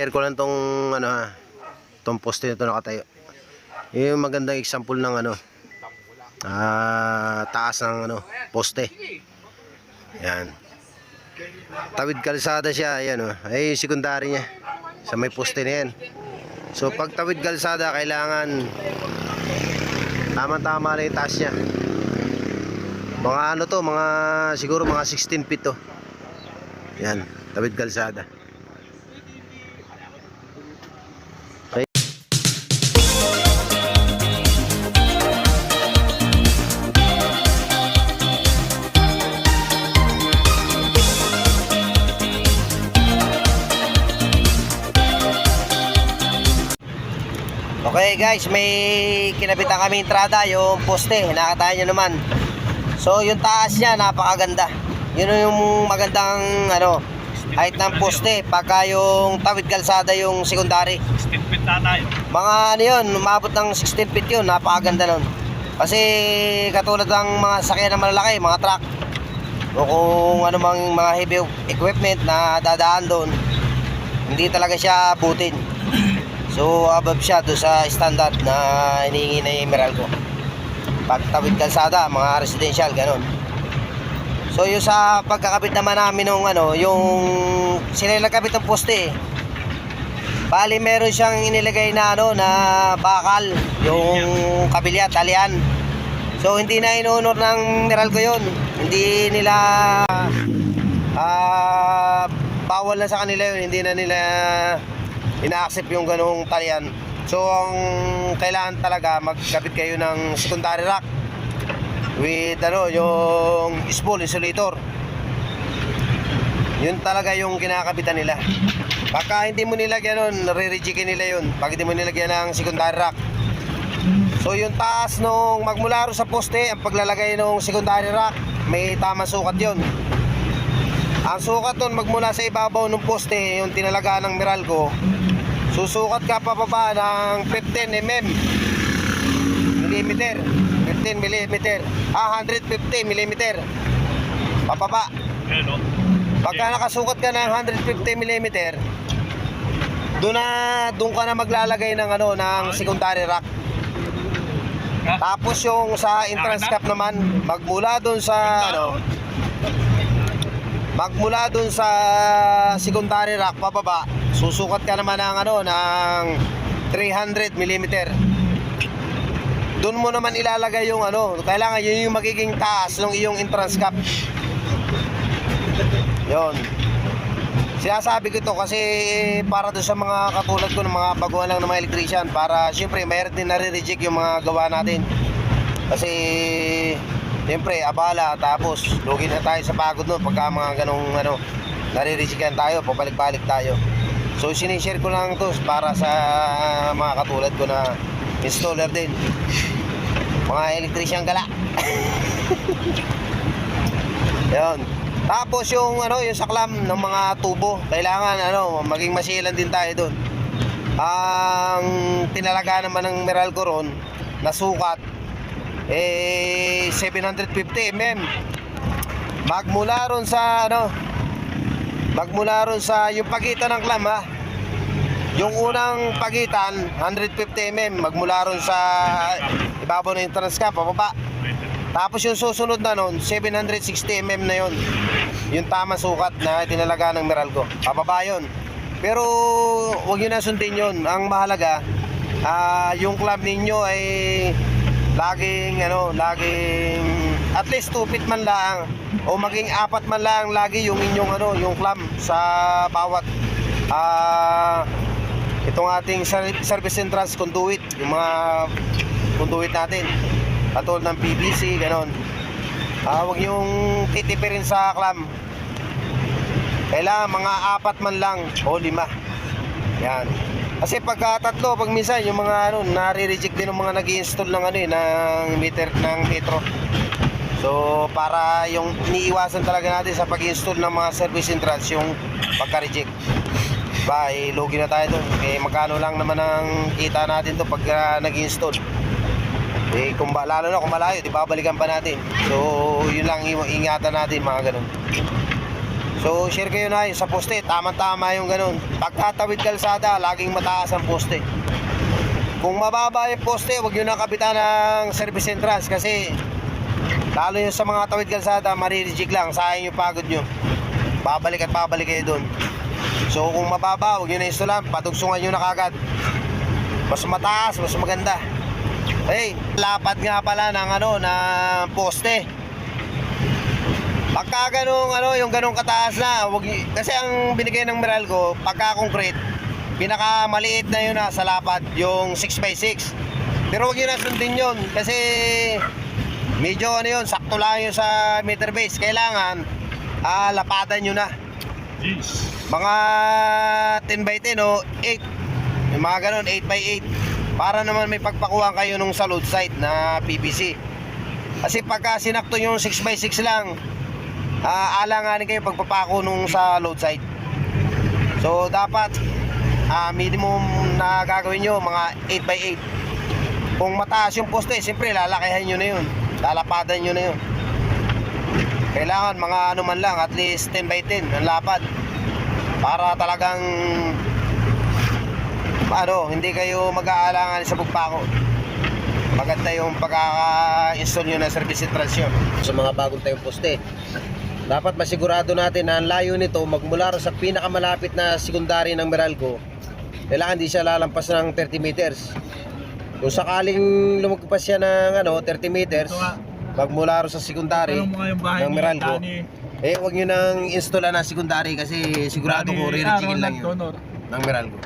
Share ko lang tong ano ha, tong poste na to nakatayo. Yung magandang example ng ano, ah, taas ng ano, poste. Yan. Tawid kalsada siya, ayan oh. Ay, secondary niya. Sa may poste na yan. So, pag tawid kalsada, kailangan tama-tama na taas niya. Mga ano to, mga siguro mga 16 feet to. Yan, tawid kalsada. Okay guys, may kinabitan kami entrada, yung poste, nakatayan nyo naman. So yung taas niya, napakaganda. Yun yung magandang ano, height ng poste, pagka yung tawid kalsada yung secondary. 16 feet na tayo. Mga ano yun, umabot ng 16 feet yun, napakaganda nun. Kasi katulad ng mga sakyan na malalaki, mga truck, o kung ano mang mga heavy equipment na dadaan doon, hindi talaga siya butin. So above siya doon sa standard na hinihingi na yung Meralco. Pag tawid kalsada, mga residential, ganun. So yung sa pagkakabit naman namin nung ano, yung sila yung nagkabit ng poste eh. Bali meron siyang inilagay na ano na bakal, yung kabilya, talian. So hindi na inunor ng Meralco yun. Hindi nila ah bawal na sa kanila yun, hindi na nila ina-accept yung ganong talian. So ang kailangan talaga magkabit kayo ng secondary rack with ano yung spool insulator. Yun talaga yung kinakabitan nila. Baka hindi mo nilagyan nun, re-rejectin nila yun. Pag hindi mo nilagyan ng secondary rack. So yung taas nung magmula ro sa poste, ang paglalagay ng secondary rack, may tamang sukat yun. Ang sukat nun magmula sa ibabaw ng poste, yung tinalagaan ng Meralco, susukat ka pababa ng 15 mm millimeter. 15 millimeter. Ah 150 millimeter. Pababa. Yan o. Pagka nakasukat ka ng 150 mm, doon na doon ka na maglalagay ng ano ng secondary rack. Tapos yung sa entrance cap naman, magmula doon sa ano, magmula doon sa secondary rack pababa, susukat ka naman ng ano ng 300 mm. Doon mo naman ilalagay yung ano, kailangan yun yung magiging taas ng iyong entrance cap. Yon. Sinasabi ko ito kasi para doon sa mga katulad ko ng mga baguhan lang ng mga electrician para siyempre mayroon din nare-reject yung mga gawa natin. Kasi siyempre abala tapos lugi na tayo sa pagod nun pagka mga ganong ano nare-rejectan tayo, pabalik-balik tayo. So sinishare ko lang to para sa mga katulad ko na installer din. Mga electrician gala. Yon. Tapos yung ano, yung saklam ng mga tubo, kailangan ano, maging masilan din tayo doon. Ang tinalaga naman ng Meralco ron na sukat eh 750 mm. Magmula ron sa ano, magmula ron sa yung pagitan ng clam ha. Yung unang pagitan 150 mm magmula ron sa ibabaw ng entrance cap pababa. Tapos yung susunod na nun, 760 mm na yun. Yung tama sukat na tinalaga ng Meralco. Pababa yun. Pero huwag nyo na sundin yun. Ang mahalaga, ah, yung club ninyo ay laging ano, laging at least 2 feet man lang o maging apat man lang lagi yung inyong ano, yung clamp sa bawat ah itong ating ser- service entrance conduit, yung mga conduit natin katulad ng PVC, ganon. Ah, wag yung titipirin sa clam. Kailangan mga apat man lang o lima. Yan. Kasi pagka tatlo, pag minsan yung mga ano, nare-reject din ng mga nag install ng ano eh, ng meter ng metro. So, para yung iniiwasan talaga natin sa pag-install ng mga service entrance yung pagka-reject. Ba, eh, lugi na tayo doon. Eh, magkano lang naman ang kita natin to pag ah, nag-install. Eh, kung ba, lalo na kung malayo, di babalikan pa natin. So, yun lang ingatan natin, mga ganun. So, share kayo na yun sa poste. Tama-tama yung ganun. Pagkatawid kalsada, laging mataas ang poste. Kung mababa yung poste, huwag nyo na kapitan ng service entrance kasi lalo yung sa mga tawid kalsada, marireject lang. Sayang yung pagod nyo. Babalik at babalik kayo doon. So, kung mababa, huwag nyo na instalan. Patugsungan nyo na kagad. Mas mataas, mas maganda. Hey, lapad nga pala ng ano, ng poste. Pagka ganung ano, yung ganung kataas na, wag kasi ang binigay ng Meralco, pagka concrete, pinaka maliit na yun na sa lapad, yung 6x6. Pero wag yun na sundin yun kasi medyo ano yun, sakto lang yun sa meter base. Kailangan ah, lapadan nyo na. Jeez. Mga 10 by 10 o 8. Yung mga ganun, 8 by 8. Para naman may pagpakuhan kayo nung sa load side na PVC. Kasi pagka sinakto yung 6 by 6 lang, ah, alanganin kayo pagpapako nung sa load side. So dapat ah, minimum na gagawin nyo mga 8 by 8. Kung mataas yung poste, siyempre lalakihan nyo na yun. Lalapadan nyo na yun. Kailangan mga ano man lang, at least 10 by 10 ang lapad. Para talagang ano, hindi kayo mag-aalangan sa pagpako. Maganda yung pagkaka-install nyo ng service transyon sa mga bagong tayong poste. Dapat masigurado natin na ang layo nito magmula sa pinakamalapit na secondary ng Meralco. Kailangan di siya lalampas ng 30 meters. Kung sakaling lumagpas siya ng ano, 30 meters, magmula sa secondary ng Meralco, eh wag nyo nang installan ng secondary kasi sigurado ko Aaron lang yun ng Meralco.